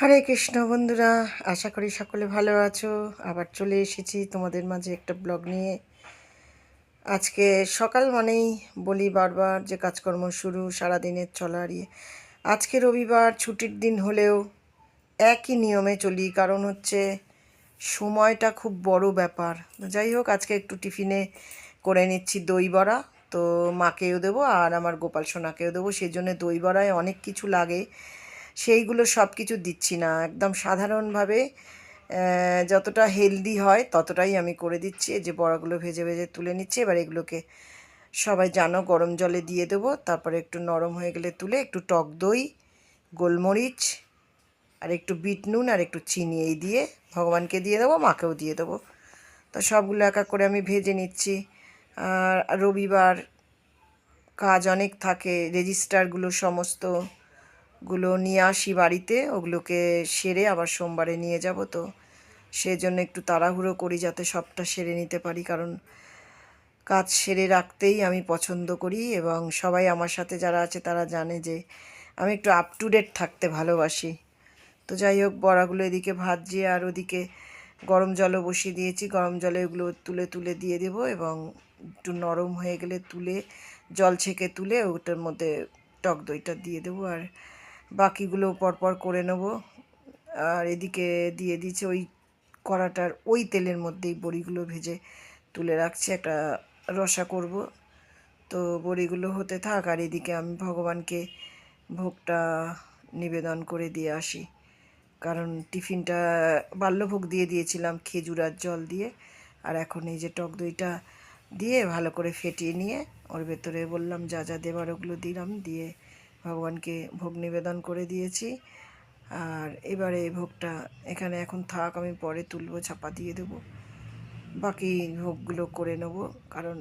হরে কৃষ্ণ বন্ধুরা, আশা করি সকলে ভালো আছো। আবার চলে এসেছি তোমাদের মাঝে একটা ব্লগ নিয়ে। আজকে সকাল মানেই বলি বারবার যে কাজকর্ম শুরু সারাদিনের চলার ইয়ে। আজকে রবিবার, ছুটির দিন হলেও একই নিয়মে চলি, কারণ হচ্ছে সময়টা খুব বড় ব্যাপার। যাই হোক, আজকে একটু টিফিনে করে নিচ্ছি দই বড়া, তো মাকেও দেবো আর আমার গোপাল সোনাকেও দেবো। সেই জন্য দই বড়ায় অনেক কিছু লাগে। সেইগুলো সব কিছু দিচ্ছি না। একদম সাধারণভাবে যতটা হেলদি হয় ততটাই আমি করে দিচ্ছি। যে বড়াগুলো ভেজে ভেজে তুলে নিচ্ছি, এবার এগুলোকে সবাই জানো গরম জলে দিয়ে দেবো। তারপরে একটু নরম হয়ে গেলে তুলে একটু টক দই, গোলমরিচ, আর একটু বিট নুন, আর একটু চিনি এই দিয়ে ভগবানকে দিয়ে দেবো, মাকেও দিয়ে দেবো। তো সবগুলো এক করে আমি ভেজে নিচ্ছি। আর রবিবার কাজ অনেক থাকে রেজিস্টারগুলো সমস্ত গুলো নিয়ে আসি বাড়িতে, ওগুলোকে সেরে আবার সোমবারে নিয়ে যাব তো। সেজন্য একটু তাড়াহুড়ো করি যাতে সবটা সেরে নিতে পারি, কারণ কাজ সেরে রাখতেই আমি পছন্দ করি এবং সবাই আমার সাথে যারা আছে তারা জানে যে আমি একটু আপ টু ডেট থাকতে ভালোবাসি। তো যাই হোক, বড়াগুলো এদিকে ভাজছি আর ওদিকে গরম জলও বসিয়ে দিয়েছি। গরম জলে ওগুলো তুলে তুলে দিয়ে দেবো এবং একটু নরম হয়ে গেলে তুলে, জল ছেঁকে তুলে ওটার মধ্যে টক দইটা দিয়ে দেবো। আর বাকিগুলো পরপর করে নেব। আর এদিকে দিয়ে দিয়েছি ওই কড়াটার ওই তেলের মধ্যেই বড়িগুলো ভেজে তুলে রাখছি, একটা রসা করব। তো বড়িগুলো হতে থাক, আর এদিকে আমি ভগবানকে ভোগটা নিবেদন করে দিয়ে আসি। কারণ টিফিনটা বাল্যভোগ দিয়ে দিয়েছিলাম খেজুর আর জল দিয়ে। আর এখন এই যে টক দইটা দিয়ে ভালো করে ফেটিয়ে নিয়ে ওর ভেতরে বললাম, যা যা দেবার ওগুলো দিলাম, দিয়ে ভগবানকে ভোগ নিবেদন করে দিয়েছি। আর এবারে ভোগটা এখানে এখন থাক, আমি পরে তুলবো ছাপা দিয়ে দেবো। বাকি ভোগগুলো করে নেব, কারণ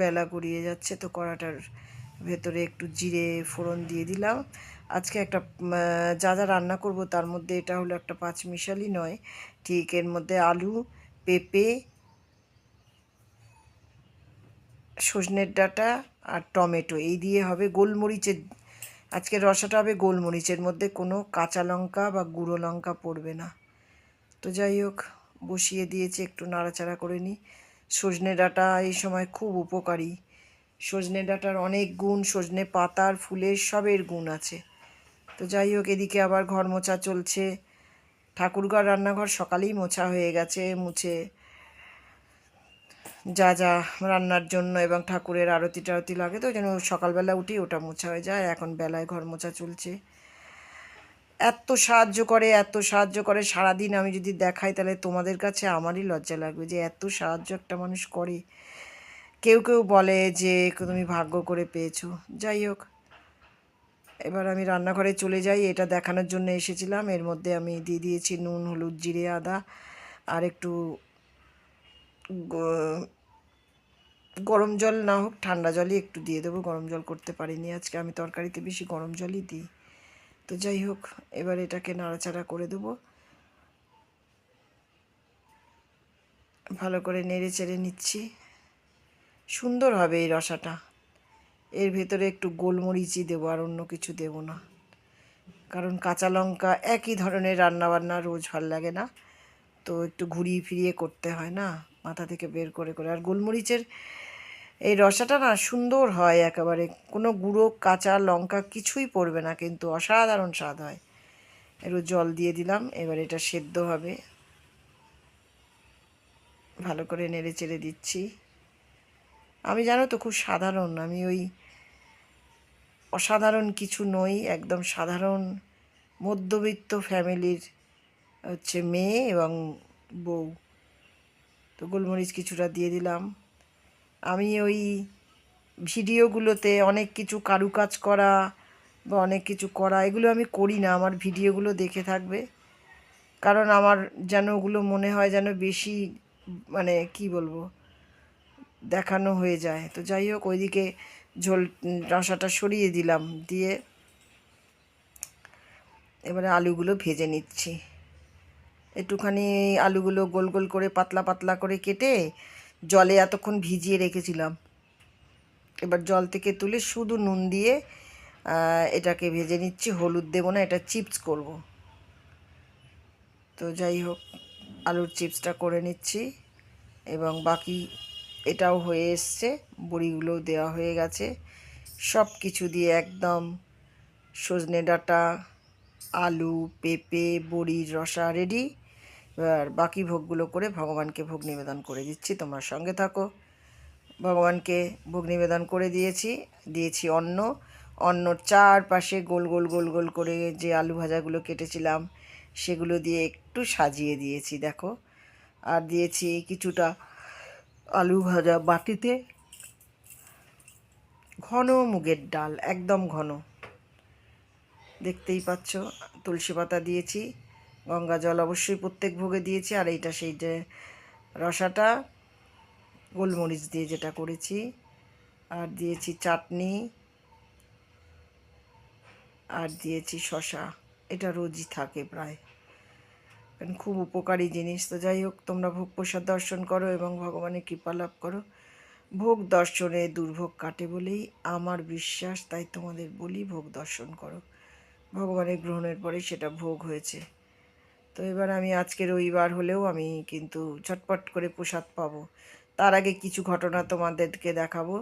বেলা গড়িয়ে যাচ্ছে তো কড়াটার ভেতরে একটু জিরে, ফোড়ন দিয়ে দিলাম। আজকে একটা যা যা রান্না করব তার মধ্যে এটা হলো একটা পাঁচমিশালি নয়, ঠিক এর মধ্যে আলু, পেঁপে, সজনের ডাঁটা আর টমেটো। এই দিয়ে হবে গোলমরিচের আজকে রসাটা হবে গোলমরিচের মধ্যে, কোনো কাঁচা লঙ্কা বা গুঁড়ো লঙ্কা পড়বে না। তো যাই হোক, বসিয়ে দিয়েছি, একটু নাড়াচাড়া করে নিই। সজনে ডাঁটা এই সময় খুব উপকারী। সজনে ডাঁটার অনেক গুণ, সজনে পাতার, ফুলের সবের গুণ আছে। তো যাই হোক, এদিকে আবার ঘর মোছা চলছে। ঠাকুরঘর রান্নাঘর সকালেই মোছা হয়ে গেছে, মুছে যা যা রান্নার জন্য এবং ঠাকুরের আরতি টারতি লাগে, তো ওই জন্য সকালবেলা উঠি ওটা মোছা হয়ে যায়। এখন বেলায় ঘর মোছা চলছে। এত সাহায্য করে, এত সাহায্য করে। সারাদিন আমি যদি দেখাই, তাহলে তোমাদের কাছে আমারই লজ্জা লাগবে যে এত সাহায্য একটা মানুষ করে। কেউ কেউ বলে যে, তুমি ভাগ্য করে পেয়েছ। যাই হোক, এবার আমি রান্নাঘরে চলে যাই। এটা দেখানোর জন্য এসেছিলাম। এর মধ্যে আমি দিয়ে দিয়েছি নুন, হলুদ, জিরে, আদা, আর একটু গরম জল না হোক, ঠান্ডা জলই একটু দিয়ে দেবো। গরম জল করতে পারিনি আজকে, আমি তরকারিতে বেশি গরম জলই দিই। তো যাই হোক, এবার এটাকে নাড়াচাড়া করে দেবো। ভালো করে নেড়ে চেড়ে নিচ্ছি। সুন্দর হবে এই রসাটা। এর ভেতরে একটু গোলমরিচই দেবো আর অন্য কিছু দেবো না। কারণ কাঁচা লঙ্কা একই ধরনের রান্না বান্না রোজ ভালো লাগে না। তো একটু ঘুরিয়ে ফিরিয়ে করতে হয় না? মাথা থেকে বের করে করে। আর গোলমরিচের এই রসাটা না সুন্দর হয় একেবারে। কোনো গুঁড়ো, কাঁচা লঙ্কা কিছুই পড়বে না কিন্তু অসাধারণ স্বাদ হয়। একটু জল দিয়ে দিলাম, এবার এটা সেদ্ধ হবে। ভালো করে নেড়ে চেড়ে দিচ্ছি। আমি জানো তো খুব সাধারণ, আমি ওই অসাধারণ কিছু নই, একদম সাধারণ মধ্যবিত্ত ফ্যামিলির হচ্ছে মেয়ে এবং বউ। তো গোলমরিচ কিছুটা দিয়ে দিলাম। আমি ওই ভিডিওগুলোতে অনেক কিছু কারুকাজ করা বা অনেক কিছু করা, এগুলো আমি করি না, আমার ভিডিওগুলো দেখে থাকবে। কারণ আমার যেন ওগুলো মনে হয় যেন বেশি মানে কি বলব, দেখানো হয়ে যায়। তো যাই হোক, ওইদিকে ঝোল, রসাটা সরিয়ে দিলাম, দিয়ে এবারে আলুগুলো ভেজে নিচ্ছি। একটুখানি আলুগুলো গোল গোল করে, পাতলা পাতলা করে কেটে জলে এতক্ষণ ভিজিয়ে রেখেছিলাম। এবার জল থেকে তুলে শুধু নুন দিয়ে এটাকে ভেজে নিচ্ছি। হলুদ দেবো না, এটা চিপস করব। তো যাই হোক, আলুর চিপসটা করে নিচ্ছি এবং বাকি এটাও হয়ে এসছে। বড়িগুলোও দেওয়া হয়ে গেছে। সব কিছু দিয়ে একদম সজনে ডাঁটা আলু, পেঁপে, বড়ির রসা রেডি এবার বাকি ভোগগুলো করে ভগবানকে ভোগ নিবেদন করে দিচ্ছি, তোমার সঙ্গে থাকো। ভগবানকে ভোগ নিবেদন করে দিয়েছি দিয়েছি অন্ন। অন্নর চারপাশে গোল গোল গোল গোল করে যে আলু ভাজাগুলো কেটেছিলাম, সেগুলো দিয়ে একটু সাজিয়ে দিয়েছি, দেখো। আর দিয়েছি কিছুটা আলু ভাজা বাটিতে। ঘন মুগের ডাল, একদম ঘন। দেখতেই পাচ্ছ, তুলসী পাতা দিয়েছি, গঙ্গা জল অবশ্যই প্রত্যেক ভোগে দিয়েছি, আর এইটা সেই যে রসাটা, গোলমরিচ দিয়ে যেটা করেছি, আর দিয়েছি চাটনি, আর দিয়েছি শশা এটা রোজই থাকে প্রায়। কারণ খুব উপকারী জিনিস, তো যাই হোক, তোমরা ভোগ প্রসাদ দর্শন করো এবং ভগবানের কৃপা লাভ করো। ভোগ দর্শনে দুর্ভোগ কাটে বলেই আমার বিশ্বাস, তাই তোমাদের বলি ভোগ দর্শন করো। ভগবানের গ্রহণের পরে সেটা ভোগ হয়েছে। তো এবার আমি আজকে রবিবার হলেও আমি কিন্তু ঝটপট করে প্রসাদ পাবো। তার আগে কিছু ঘটনা তোমাদেরকে দেখাবো।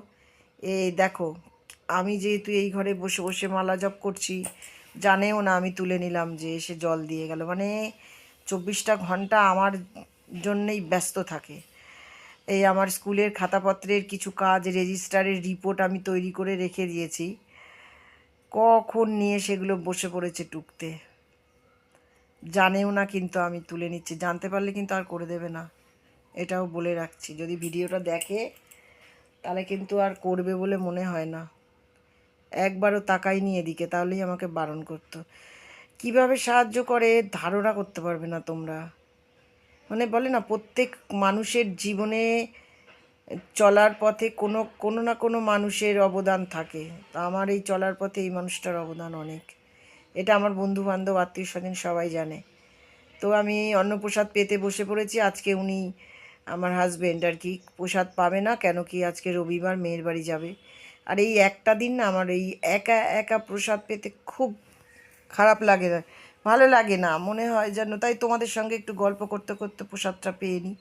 এই দেখো, আমি যেহেতু এই ঘরে বসে বসে মালা জপ করছি, জানেও না আমি তুলে নিলাম যে এসে জল দিয়ে গেল। মানে চব্বিশটা ঘণ্টা আমার জন্যেই ব্যস্ত থাকে। এই আমার স্কুলের খাতাপত্রের কিছু কাজ, রেজিস্টারের রিপোর্ট আমি তৈরি করে রেখে দিয়েছি। কখন নিয়ে সেগুলো বসে পড়েছে টুকতে। জানেও না কিন্তু আমি তুলে নিচ্ছি। জানতে পারলে কিন্তু আর করে দেবে না। এটাও বলে রাখছি। যদি ভিডিওটা দেখে, তাহলে কিন্তু আর করবে বলে মনে হয় না। একবারও তাকাইনি এদিকে, তাহলেই আমাকে বারণ করতো। কীভাবে সাহায্য করে, ধারণা করতে পারবে না তোমরা। মানে বলে না, প্রত্যেক মানুষের জীবনে চলার পথে কোনো কোনো না কোনো মানুষের অবদান থাকে। তা আমার এই চলার পথে এই মানুষটার অবদান অনেক। এটা আমার বন্ধু বান্ধব আত্মীয় স্বজন সবাই জানে। তো আমি অন্নপ্রসাদ পেতে বসে পড়েছি। আজকে উনি আমার হাজব্যান্ড আর কি প্রসাদ পাবে না, কেন কি আজকে রবিবার, মেয়ের বাড়ি যাবে। আর এই একটা দিন না আমার এই একা একা প্রসাদ পেতে খুব খারাপ লাগে না, ভালো লাগে না। মনে হয় যেন, তাই তোমাদের সঙ্গে একটু গল্প করতে করতে প্রসাদটা পেয়ে নিই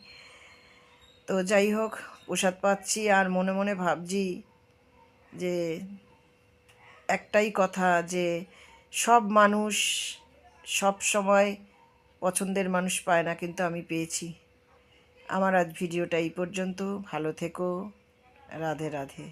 তো যাই হোক প্রসাদ পাচ্ছি আর মনে মনে ভাবছি যে একটাই কথা যে সব মানুষ সব সময় পছন্দের মানুষ পায় না কিন্তু আমি পেয়েছি। আমার আজ ভিডিওটা এই পর্যন্ত। ভালো থেকো। রাধে রাধে।